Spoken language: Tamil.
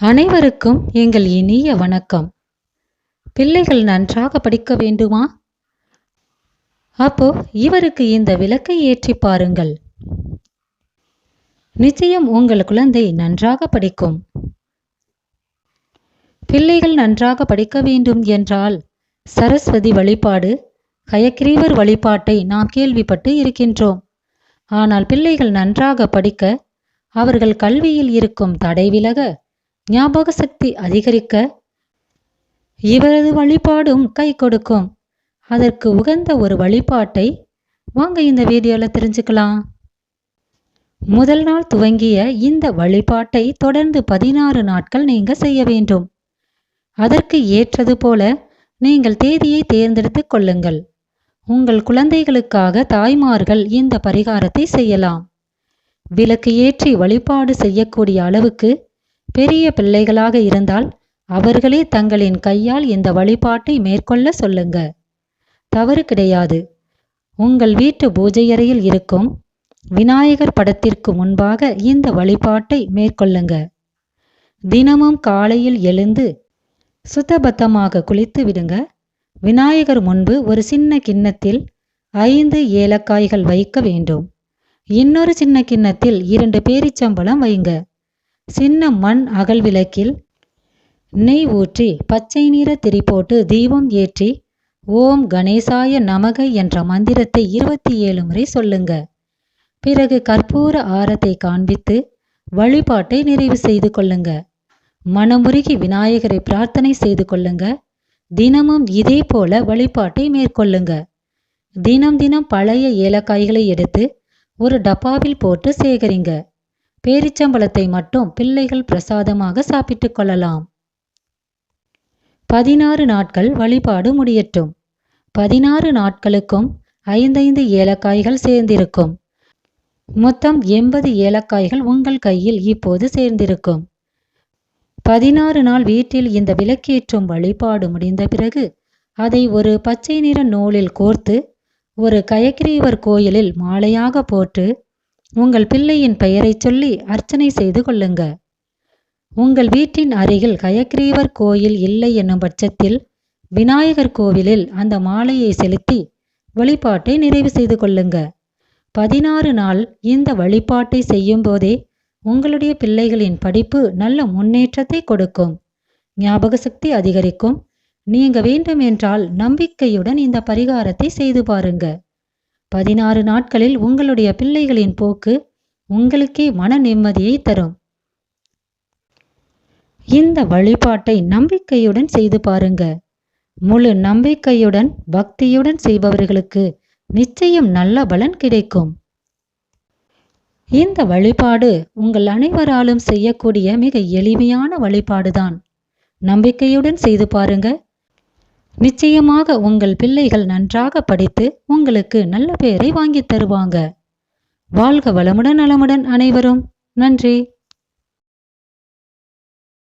அனைவருக்கும் எங்கள் இனிய வணக்கம். பிள்ளைகள் நன்றாக படிக்க வேண்டுமா? அப்போ இவருக்கு இந்த விளக்கை ஏற்றி பாருங்கள். நிச்சயம் உங்கள் குழந்தை நன்றாக படிக்கும். பிள்ளைகள் நன்றாக படிக்க வேண்டும் என்றால் சரஸ்வதி வழிபாடு கயக்கிரீவர் வழிபாட்டை நாம் கேள்விப்பட்டு இருக்கின்றோம். ஆனால் பிள்ளைகள் நன்றாக படிக்க அவர்கள் கல்வியில் இருக்கும் தடை விலக ஞாபக சக்தி அதிகரிக்க இவரது வழிபாடும் கை கொடுக்கும். அதற்கு உகந்த ஒரு வழிபாட்டை வாங்க இந்த வீடியோவில் தெரிஞ்சுக்கலாம். முதல் நாள் துவங்கிய இந்த வழிபாட்டை தொடர்ந்து பதினாறு நாட்கள் நீங்கள் செய்ய வேண்டும். அதற்கு ஏற்றது போல நீங்கள் தேதியை தேர்ந்தெடுத்து கொள்ளுங்கள். உங்கள் குழந்தைகளுக்காக தாய்மார்கள் இந்த பரிகாரத்தை செய்யலாம். விளக்கு ஏற்றி வழிபாடு செய்யக்கூடிய அளவுக்கு பெரிய பிள்ளைகளாக இருந்தால் அவர்களே தங்களின் கையால் இந்த வழிபாட்டை மேற்கொள்ள சொல்லுங்க. தவறு கிடையாது. உங்கள் வீட்டு பூஜை அறையில் இருக்கும் விநாயகர் படத்திற்கு முன்பாக இந்த வழிபாட்டை மேற்கொள்ளுங்க. தினமும் காலையில் எழுந்து சுத்தபத்தமாக குளித்து விடுங்க. விநாயகர் முன்பு ஒரு சின்ன கிண்ணத்தில் ஐந்து ஏலக்காய்கள் வைக்க வேண்டும். இன்னொரு சின்ன கிண்ணத்தில் இரண்டு பேரிச்சம்பழம் வைங்க. சின்ன மண் அகல் விளக்கில் நெய் ஊற்றி பச்சை நிற திரி போட்டு தீபம் ஏற்றி ஓம் கணேசாய நமக என்ற மந்திரத்தை இருபத்தி ஏழு முறை சொல்லுங்க. பிறகு கற்பூர ஆரத்தை காண்பித்து வழிபாட்டை நிறைவு செய்து கொள்ளுங்க. மனமுருகி விநாயகரை பிரார்த்தனை செய்து கொள்ளுங்க. தினமும் இதே போல வழிபாட்டை மேற்கொள்ளுங்க. தினம் தினம் பழைய ஏலக்காய்களை எடுத்து ஒரு டப்பாவில் போட்டு சேகரிங்க. பேரிச்சம்பழத்தை மட்டும் பிள்ளைகள் பிரசாதமாக சாப்பிட்டு கொள்ளலாம். பதினாறு நாட்கள் வழிபாடு முடியட்டும். பதினாறு நாட்களுக்கும் ஐந்தைந்து ஏலக்காய்கள் சேர்ந்திருக்கும். மொத்தம் எண்பது ஏலக்காய்கள் உங்கள் கையில் இப்போது சேர்ந்திருக்கும். பதினாறு நாள் வீட்டில் இந்த விளக்கேற்றும் வழிபாடு முடிந்த பிறகு அதை ஒரு பச்சை நிற நூலில் கோர்த்து ஒரு கயக்கிரீவர் கோயிலில் மாலையாக போட்டு உங்கள் பிள்ளையின் பெயரை சொல்லி அர்ச்சனை செய்து கொள்ளுங்க. உங்கள் வீட்டின் அருகில் கயக்கிரீவர் கோயில் இல்லை என்னும் பட்சத்தில் விநாயகர் கோவிலில் அந்த மாலையை செலுத்தி வழிபாட்டை நிறைவு செய்து கொள்ளுங்க. பதினாறு நாள் இந்த வழிபாட்டை செய்யும் போதே உங்களுடைய பிள்ளைகளின் படிப்பு நல்ல முன்னேற்றத்தை கொடுக்கும். ஞாபக சக்தி அதிகரிக்கும். நீங்க வேண்டும் என்றால் நம்பிக்கையுடன் இந்த பரிகாரத்தை செய்து பாருங்க. பதினாறு நாட்களில் உங்களுடைய பிள்ளைகளின் போக்கு உங்களுக்கே மன நிம்மதியை தரும். இந்த வழிபாட்டை நம்பிக்கையுடன் செய்து பாருங்க. முழு நம்பிக்கையுடன் பக்தியுடன் செய்பவர்களுக்கு நிச்சயம் நல்ல பலன் கிடைக்கும். இந்த வழிபாடு உங்கள் அனைவராலும் செய்யக்கூடிய மிக எளிமையான வழிபாடுதான். நம்பிக்கையுடன் செய்து பாருங்க. நிச்சயமாக உங்கள் பிள்ளைகள் நன்றாக படித்து உங்களுக்கு நல்ல பெயரை வாங்கித் தருவாங்க. வாழ்க வளமுடன் நலமுடன் அனைவரும். நன்றி.